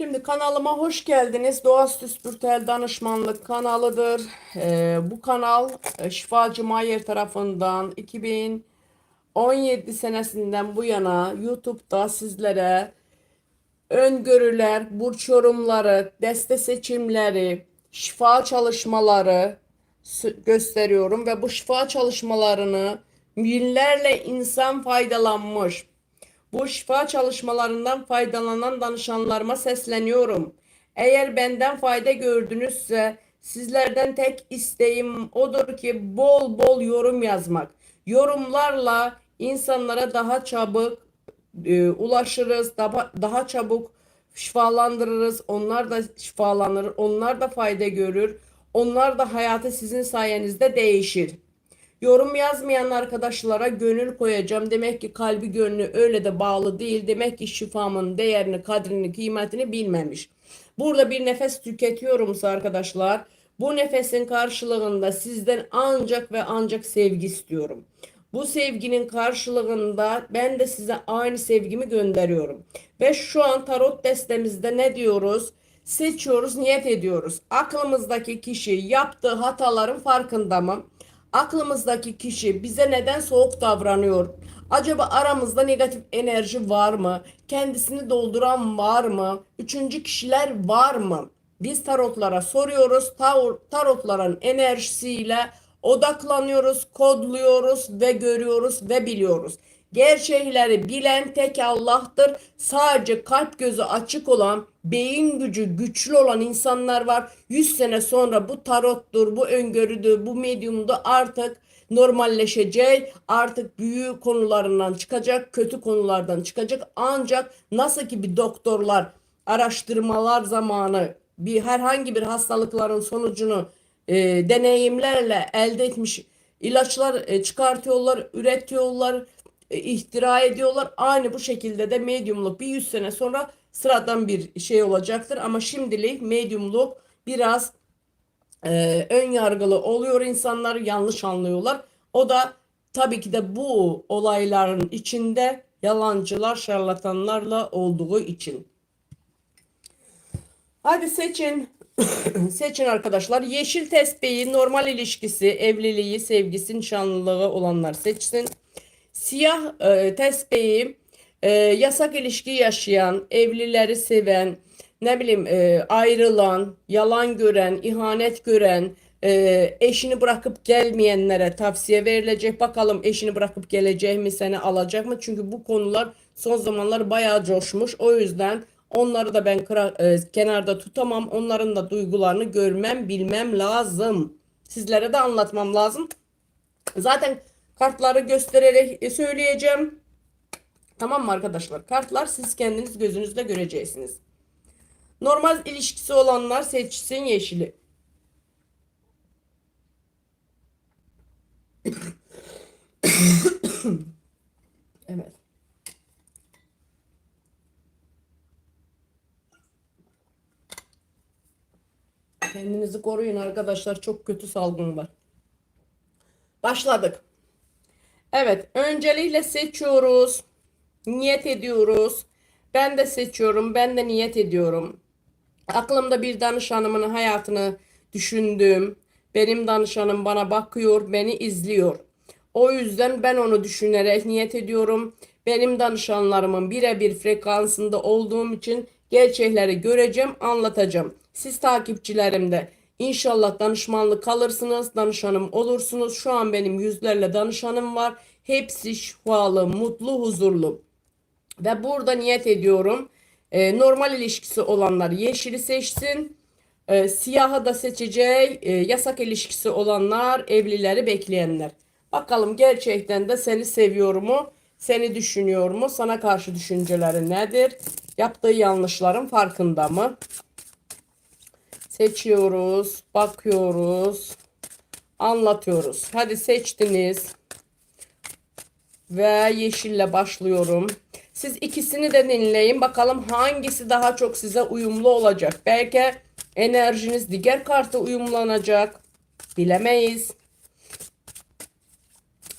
Şimdi kanalıma hoş geldiniz. Doğaüstü Spiritel Danışmanlık kanalıdır. Ee, bu kanal e, Şifacı Mayer tarafından 2017 senesinden bu yana YouTube'da sizlere öngörüler, burç yorumları, deste seçimleri, şifa çalışmaları gösteriyorum ve bu şifa çalışmalarını binlerle insan faydalanmış. Bu şifa çalışmalarından faydalanan danışanlarıma sesleniyorum. Eğer benden fayda gördünüzse sizlerden tek isteğim odur ki bol bol yorum yazmak. Yorumlarla insanlara daha çabuk e, ulaşırız, daha, daha çabuk şifalandırırız. Onlar da şifalanır, onlar da fayda görür. Onlar da hayatı sizin sayenizde değişir. Yorum yazmayan arkadaşlara gönül koyacağım. Demek ki kalbi gönlü öyle de bağlı değil. Demek ki şifamın değerini, kadrini, kıymetini bilmemiş. Burada bir nefes tüketiyorumsa arkadaşlar, bu nefesin karşılığında sizden ancak ve ancak sevgi istiyorum. Bu sevginin karşılığında ben de size aynı sevgimi gönderiyorum. Ve şu an tarot destemizde ne diyoruz? Seçiyoruz, niyet ediyoruz. Aklımızdaki kişi yaptığı hataların farkında mı? Aklımızdaki kişi bize neden soğuk davranıyor? Acaba aramızda negatif enerji var mı? Kendisini dolduran var mı? Üçüncü kişiler var mı? Biz tarotlara soruyoruz. Tar- Tarotların enerjisiyle odaklanıyoruz, kodluyoruz ve görüyoruz ve biliyoruz. Gerçekleri bilen tek Allah'tır. Sadece kalp gözü açık olan, beyin gücü güçlü olan insanlar var. 100 sene sonra bu tarottur, bu öngörüdür, bu medyumdu artık normalleşecek. Artık büyük konularından çıkacak, kötü konulardan çıkacak. Ancak nasıl ki bir doktorlar araştırmalar zamanı bir herhangi bir hastalıkların sonucunu e, deneyimlerle elde etmiş ilaçlar e, çıkartıyorlar, üretiyorlar, ihtira ediyorlar. Aynı bu şekilde de medyumluk bir 100 sene sonra sıradan bir şey olacaktır. Ama şimdilik medyumluk biraz e, ön yargılı oluyor insanlar, yanlış anlıyorlar. O da tabii ki de bu olayların içinde yalancılar, şarlatanlarla olduğu için. Hadi seçin. Seçin arkadaşlar. Yeşil tespihi, normal ilişkisi, evliliği, sevgisi, nişanlılığı olanlar seçsin. Siyah e, tespihi, e, yasak ilişki yaşayan, evlileri seven, ne bileyim e, ayrılan, yalan gören, ihanet gören, e, eşini bırakıp gelmeyenlere tavsiye verilecek. Bakalım eşini bırakıp gelecek mi, seni alacak mı? Çünkü bu konular son zamanlar bayağı coşmuş. O yüzden onları da ben kıra- e, kenarda tutamam. Onların da duygularını görmem, bilmem lazım. Sizlere de anlatmam lazım. Zaten kartları göstererek e, söyleyeceğim. Tamam mı arkadaşlar? Kartlar siz kendiniz gözünüzle göreceksiniz. Normal ilişkisi olanlar seçsin yeşili. Evet. Kendinizi koruyun arkadaşlar. Çok kötü salgın var. Başladık. Evet, öncelikle seçiyoruz. Niyet ediyoruz. Ben de seçiyorum. Ben de niyet ediyorum. Aklımda bir danışanımın hayatını düşündüm. Benim danışanım bana bakıyor, beni izliyor. O yüzden ben onu düşünerek niyet ediyorum. Benim danışanlarımın birebir frekansında olduğum için gerçekleri göreceğim, anlatacağım. Siz takipçilerim de inşallah danışmanlık kalırsınız, danışanım olursunuz. Şu an benim yüzlerle danışanım var. Hepsi şifalı, mutlu, huzurlu. Ve burada niyet ediyorum. e, normal ilişkisi olanlar yeşili seçsin. E, siyahı da seçecek. E, yasak ilişkisi olanlar evlileri bekleyenler. Bakalım gerçekten de seni seviyor mu? Seni düşünüyor mu? Sana karşı düşünceleri nedir? Yaptığı yanlışların farkında mı? Seçiyoruz, bakıyoruz, anlatıyoruz. Hadi seçtiniz ve yeşille başlıyorum. Siz ikisini de dinleyin. Bakalım hangisi daha çok size uyumlu olacak. Belki enerjiniz diğer karta uyumlanacak. Bilemeyiz.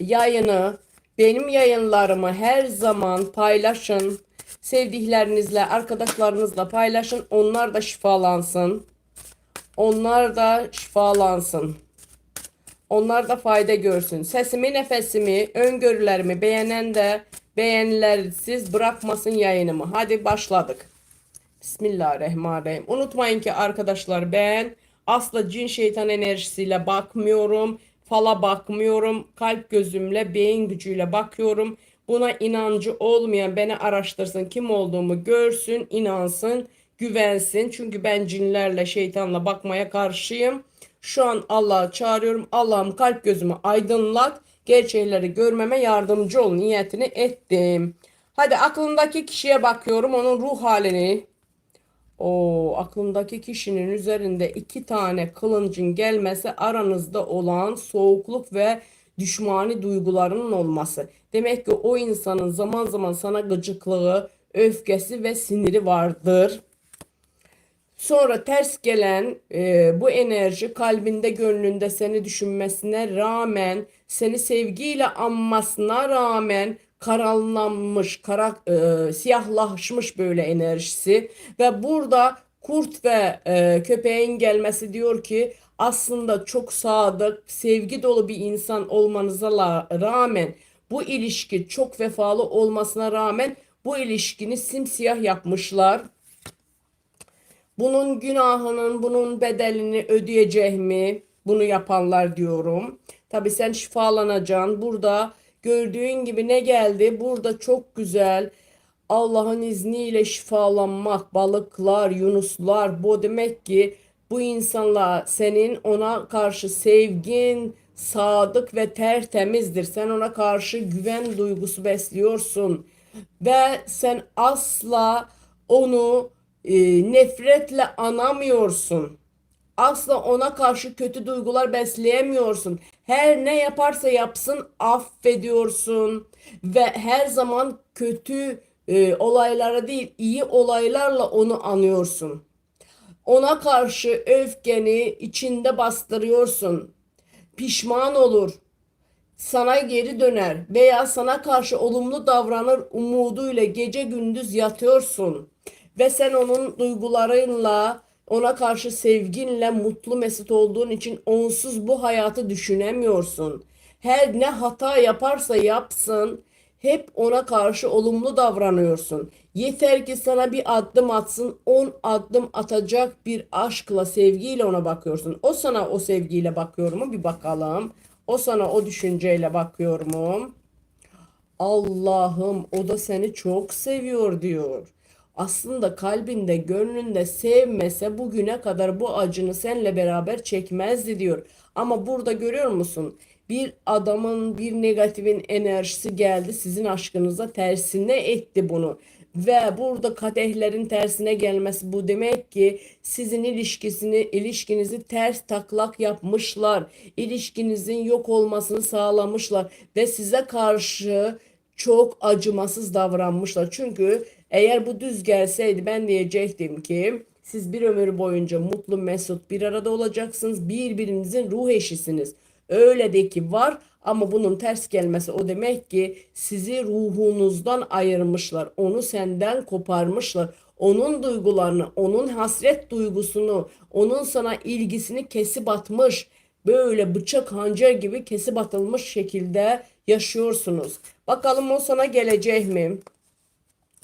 Yayını, benim yayınlarımı her zaman paylaşın. Sevdiklerinizle, arkadaşlarınızla paylaşın. Onlar da şifalansın. Onlar da şifalansın. Onlar da fayda görsün. Sesimi, nefesimi, öngörülerimi beğenen de beğenilersiz bırakmasın yayınımı. Hadi başladık. Bismillahirrahmanirrahim. Unutmayın ki arkadaşlar ben asla cin şeytan enerjisiyle bakmıyorum. Fala bakmıyorum. Kalp gözümle, beyin gücüyle bakıyorum. Buna inancı olmayan beni araştırsın. Kim olduğumu görsün, inansın, güvensin. Çünkü ben cinlerle, şeytanla bakmaya karşıyım. Şu an Allah'ı çağırıyorum. Allah'ım kalp gözümü aydınlat. Gerçekleri görmeme yardımcı ol niyetini ettim. Hadi aklımdaki kişiye bakıyorum. Onun ruh halini, o aklımdaki kişinin üzerinde iki tane kılıncın gelmesi aranızda olan soğukluk ve düşmani duygularının olması. Demek ki o insanın zaman zaman sana gıcıklığı, öfkesi ve siniri vardır. Sonra ters gelen e, bu enerji kalbinde gönlünde seni düşünmesine rağmen seni sevgiyle anmasına rağmen karanlanmış, kara, e, siyahlaşmış böyle enerjisi ve burada kurt ve e, köpeğin gelmesi diyor ki aslında çok sadık, sevgi dolu bir insan olmanıza rağmen bu ilişki çok vefalı olmasına rağmen bu ilişkini simsiyah yapmışlar. Bunun günahının, bunun bedelini ödeyecek mi? Bunu yapanlar diyorum. Tabii sen şifalanacaksın. Burada gördüğün gibi ne geldi? Burada çok güzel Allah'ın izniyle şifalanmak, balıklar, yunuslar. Bu demek ki bu insanla senin ona karşı sevgin sadık ve tertemizdir. Sen ona karşı güven duygusu besliyorsun ve sen asla onu e, nefretle anamıyorsun. Asla ona karşı kötü duygular besleyemiyorsun. Her ne yaparsa yapsın affediyorsun ve her zaman kötü e, olaylara değil iyi olaylarla onu anıyorsun. Ona karşı öfkeni içinde bastırıyorsun. Pişman olur sana geri döner veya sana karşı olumlu davranır umuduyla gece gündüz yatıyorsun ve sen onun duygularınla ona karşı sevginle mutlu mesut olduğun için onsuz bu hayatı düşünemiyorsun. Her ne hata yaparsa yapsın hep ona karşı olumlu davranıyorsun. Yeter ki sana bir adım atsın, on adım atacak bir aşkla, sevgiyle ona bakıyorsun. O sana o sevgiyle bakıyor mu? Bir bakalım. O sana o düşünceyle bakıyor mu? Allah'ım o da seni çok seviyor diyor. Aslında kalbinde, gönlünde sevmese bugüne kadar bu acını seninle beraber çekmezdi diyor. Ama burada görüyor musun? Bir adamın bir negatifin enerjisi geldi sizin aşkınıza tersine etti bunu. Ve burada kadehlerin tersine gelmesi bu demek ki sizin ilişkisini, ilişkinizi ters taklak yapmışlar. İlişkinizin yok olmasını sağlamışlar ve size karşı çok acımasız davranmışlar. Çünkü eğer bu düz gelseydi ben diyecektim ki siz bir ömür boyunca mutlu mesut bir arada olacaksınız. Birbirinizin ruh eşisiniz. Öyle de ki var ama bunun ters gelmesi o demek ki sizi ruhunuzdan ayırmışlar. Onu senden koparmışlar. Onun duygularını, onun hasret duygusunu, onun sana ilgisini kesip atmış. Böyle bıçak hançer gibi kesip atılmış şekilde yaşıyorsunuz. Bakalım o sana gelecek mi?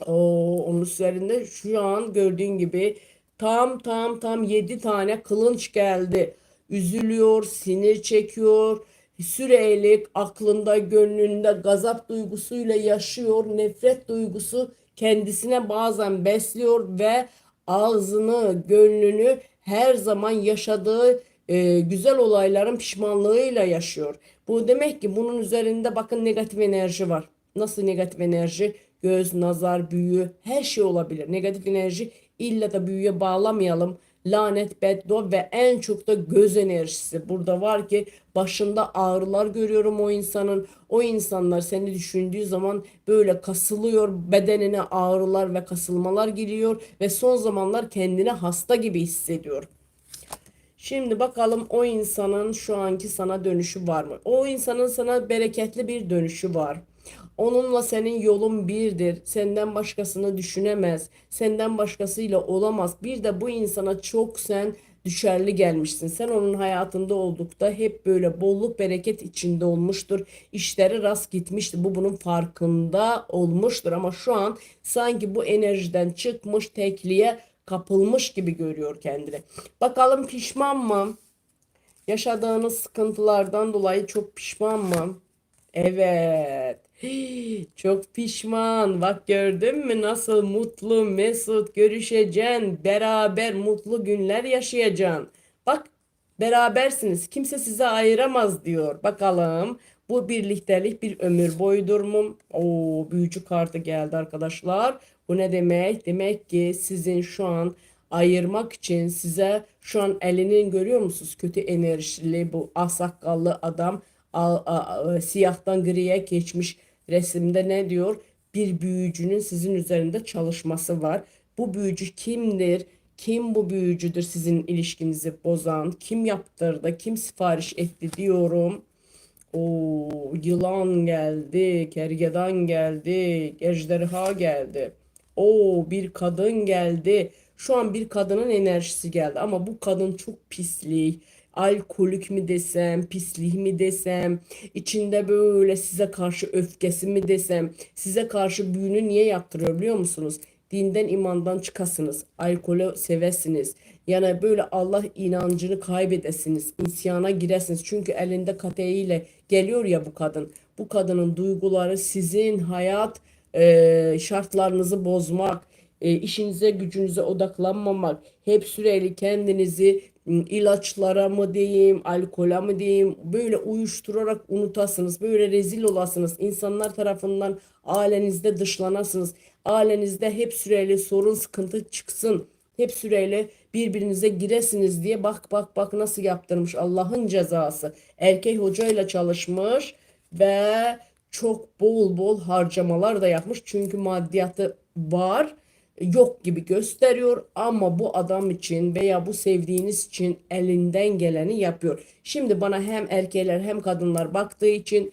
Onun üzerinde şu an gördüğün gibi tam tam tam 7 tane kılınç geldi. Üzülüyor, sinir çekiyor. Sürekli aklında, gönlünde gazap duygusuyla yaşıyor. Nefret duygusu kendisine bazen besliyor ve ağzını, gönlünü her zaman yaşadığı e, güzel olayların pişmanlığıyla yaşıyor. Bu demek ki bunun üzerinde bakın negatif enerji var. Nasıl negatif enerji? Göz, nazar, büyü her şey olabilir. Negatif enerji illa da büyüye bağlamayalım. Lanet, beddua ve en çok da göz enerjisi. Burada var ki başında ağrılar görüyorum o insanın. O insanlar seni düşündüğü zaman böyle kasılıyor. Bedenine ağrılar ve kasılmalar geliyor. Ve son zamanlar kendini hasta gibi hissediyor. Şimdi bakalım o insanın şu anki sana dönüşü var mı? O insanın sana bereketli bir dönüşü var. Onunla senin yolun birdir. Senden başkasını düşünemez. Senden başkasıyla olamaz. Bir de bu insana çok sen düşerli gelmişsin. Sen onun hayatında oldukta hep böyle bolluk bereket içinde olmuştur. İşleri rast gitmiştir. Bu bunun farkında olmuştur ama şu an sanki bu enerjiden çıkmış tekliğe kapılmış gibi görüyor kendini. Bakalım pişman mı? Yaşadığınız sıkıntılardan dolayı çok pişman mı? Evet. Çok pişman. Bak gördün mü nasıl mutlu, mesut görüşeceksin. Beraber mutlu günler yaşayacaksın. Bak berabersiniz. Kimse sizi ayıramaz diyor. Bakalım bu birliktelik bir ömür boyudur mu? Oo, büyücü kartı geldi arkadaşlar. Bu ne demek? Demek ki sizin şu an ayırmak için size şu an elinin görüyor musunuz? Kötü enerjili bu asakallı adam a- a- a- siyahtan griye geçmiş resimde ne diyor? Bir büyücünün sizin üzerinde çalışması var. Bu büyücü kimdir? Kim bu büyücüdür sizin ilişkinizi bozan? Kim yaptırdı? Kim sipariş etti diyorum. O yılan geldi, kergedan geldi, ejderha geldi. O bir kadın geldi. Şu an bir kadının enerjisi geldi ama bu kadın çok pislik. Alkolik mi desem, pislik mi desem, içinde böyle size karşı öfkesi mi desem, size karşı büyünü niye yaptırıyor biliyor musunuz? Dinden imandan çıkasınız, alkolü sevesiniz. Yani böyle Allah inancını kaybedesiniz, isyana giresiniz. Çünkü elinde kateğiyle geliyor ya bu kadın. Bu kadının duyguları sizin hayat e, şartlarınızı bozmak, e, işinize gücünüze odaklanmamak, hep süreli kendinizi m, ilaçlara mı diyeyim, alkola mı diyeyim, böyle uyuşturarak unutasınız, böyle rezil olasınız, insanlar tarafından ailenizde dışlanasınız, ailenizde hep süreli sorun sıkıntı çıksın, hep süreyle birbirinize giresiniz diye bak bak bak nasıl yaptırmış Allah'ın cezası. Erkek hocayla çalışmış ve çok bol bol harcamalar da yapmış. Çünkü maddiyatı var, yok gibi gösteriyor ama bu adam için veya bu sevdiğiniz için elinden geleni yapıyor. Şimdi bana hem erkekler hem kadınlar baktığı için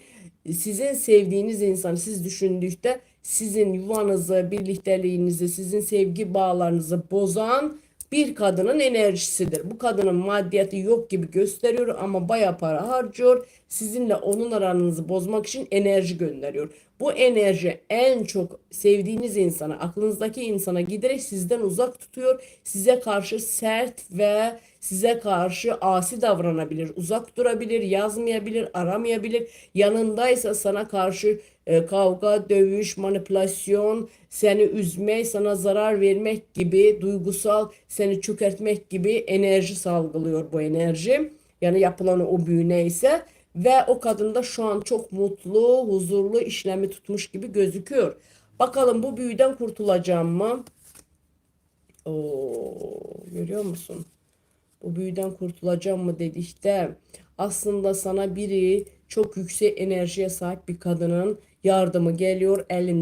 sizin sevdiğiniz insanı siz düşündükte sizin yuvanızı, birlikteliğinizi, sizin sevgi bağlarınızı bozan bir kadının enerjisidir. Bu kadının maddiyatı yok gibi gösteriyor ama baya para harcıyor. Sizinle onun aranızı bozmak için enerji gönderiyor. Bu enerji en çok sevdiğiniz insana, aklınızdaki insana giderek sizden uzak tutuyor. Size karşı sert ve size karşı asi davranabilir, uzak durabilir, yazmayabilir, aramayabilir. Yanındaysa sana karşı e, kavga, dövüş, manipülasyon, seni üzmek, sana zarar vermek gibi, duygusal seni çökertmek gibi enerji salgılıyor bu enerji. Yani yapılan o büyü neyse ve o kadın da şu an çok mutlu, huzurlu işlemi tutmuş gibi gözüküyor. Bakalım bu büyüden kurtulacağım mı? Oo, görüyor musun? Bu büyüden kurtulacağım mı dedikte aslında sana biri çok yüksek enerjiye sahip bir kadının yardımı geliyor elinde